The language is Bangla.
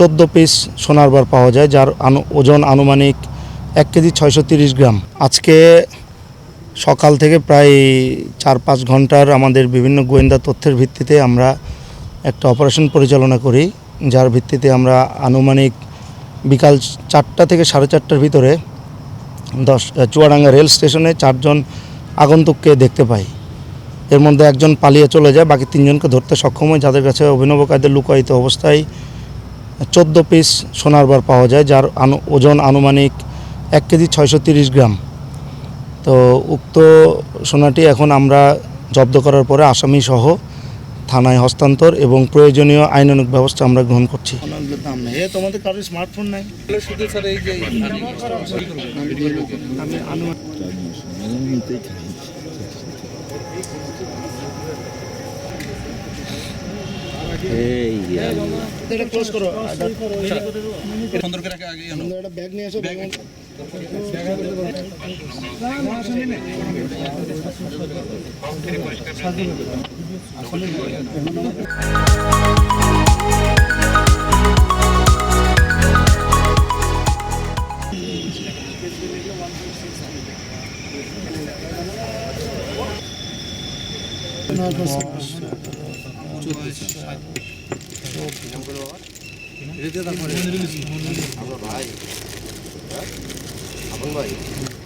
চোদ্দ পিস সোনার বার পাওয়া যায়, যার ওজন আনুমানিক এক কেজি ছয়শো তিরিশ গ্রাম। আজকে সকাল থেকে প্রায় চার পাঁচ ঘণ্টার আমাদের বিভিন্ন গোয়েন্দা তথ্যের ভিত্তিতে আমরা একটা অপারেশন পরিচালনা করি, যার ভিত্তিতে আমরা আনুমানিক বিকাল চারটা থেকে সাড়ে চারটার ভিতরে দশ চুয়াডাঙ্গা রেল স্টেশনে চারজন আগন্তুককে দেখতে পাই। এর মধ্যে একজন পালিয়ে চলে যায়, বাকি তিনজনকে ধরতে সক্ষম হয়, যাদের কাছে অভিনব কায়দের লুকায়িত অবস্থায় চোদ্দ পিস সোনার বার পাওয়া যায় যার আনু ওজন আনুমানিক এক কেজি ছয়শো তিরিশ গ্রাম। তো উক্ত সোনাটি এখন আমরা জব্দ করার পরে আসামি সহ থানায় হস্তান্তর এবং প্রয়োজনীয় আইনানুগ ব্যবস্থা আমরা গ্রহণ করছি। দাম তোমাদের কারোর স্মার্টফোন নাই? শুধু স্যার এই যে এটা ক্লোজ করো এটা সুন্দর করে আগে আনো এটা ব্যাগ নিয়ে এসো ব্যাগ Thank you. ভাই আপন ভাই